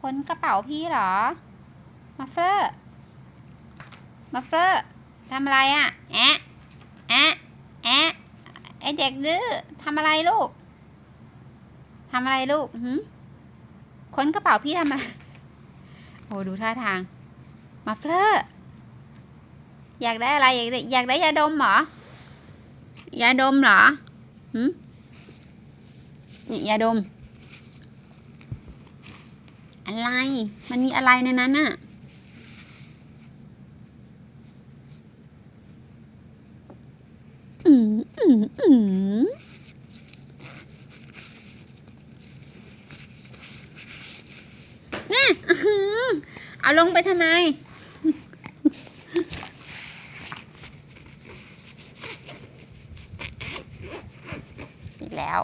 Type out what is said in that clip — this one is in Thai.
ค้นกระเป๋าพี่เหรอ มาเฟอร์มาเฟอร์ทำอะไรอะ่ะ แอะแอะแอะไอเด็กดื้อทำอะไรลูกทำอะไรลูกหืมค้นกระเป๋าพี่ทำไมโอ้ดูท่าทาง มาเฟอร์อยากได้อะไร อยากได้อยากได้ยาดมเหรอ ยาดมเหรอหืมยาดม อะไร มันมีอะไรในนั้นน่ะ อืมอืมอืมเนี่ยอื้อหือเอาลงไปทำไม อีกแล้ว